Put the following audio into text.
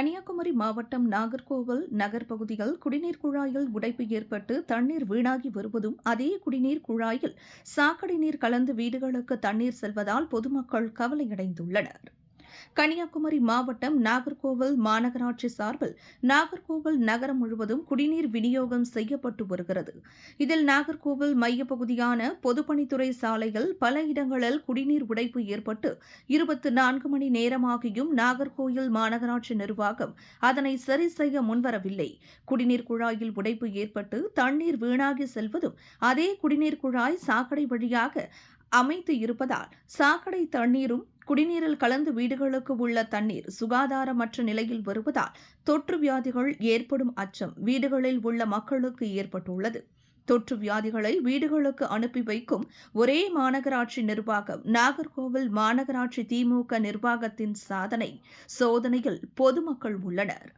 கன்னியாகுமரி மாவட்டம் நாகர்கோவில் நகர் பகுதியில் குடிநீர் குழாயில் உடைப்பு ஏற்பட்டு தண்ணீர் வீணாகி வருவதும் அதே குடிநீர் குழாயில் சாக்கடை நீர் கலந்து வீடுகளுக்கு தண்ணீர் செல்வதால் பொதுமக்கள் கவலையடைந்துள்ளனர். கன்னியாகுமரி மாவட்டம் நாகர்கோவில் மாநகராட்சி சார்பில் நாகர்கோவில் நகரம் முழுவதும் குடிநீர் விநியோகம் செய்யப்பட்டு வருகிறது. இதில் நாகர்கோவில் மையப்பகுதியான பொதுப்பணித்துறை சாலையில் பல இடங்களில் குடிநீர் உடைப்பு ஏற்பட்டு இருபத்தி நான்கு மணி நேரமாகியும் நாகர்கோவில் மாநகராட்சி நிர்வாகம் அதனை சரி செய்ய முன்வரவில்லை. குடிநீர் குழாயில் உடைப்பு ஏற்பட்டு தண்ணீர் வீணாகி செல்வதும் அதே குடிநீர் குழாய் சாக்கடை வழியாக அமைத்து இருப்பதால் சாக்கடை தண்ணீரும் குடிநீரில் கலந்து வீடுகளுக்கு உள்ள தண்ணீர் சுகாதாரமற்ற நிலையில் வருவதால் தொற்று வியாதிகள் ஏற்படும் அச்சம் வீடுகளில் உள்ள மக்களுக்கு ஏற்பட்டுள்ளது. தொற்று வியாதிகளை வீடுகளுக்கு அனுப்பி வைக்கும் ஒரே மாநகராட்சி நிர்வாகம் நாகர்கோவில் மாநகராட்சி திமுக நிர்வாகத்தின் சாதனை சோதனையில் பொதுமக்கள் உள்ளனர்.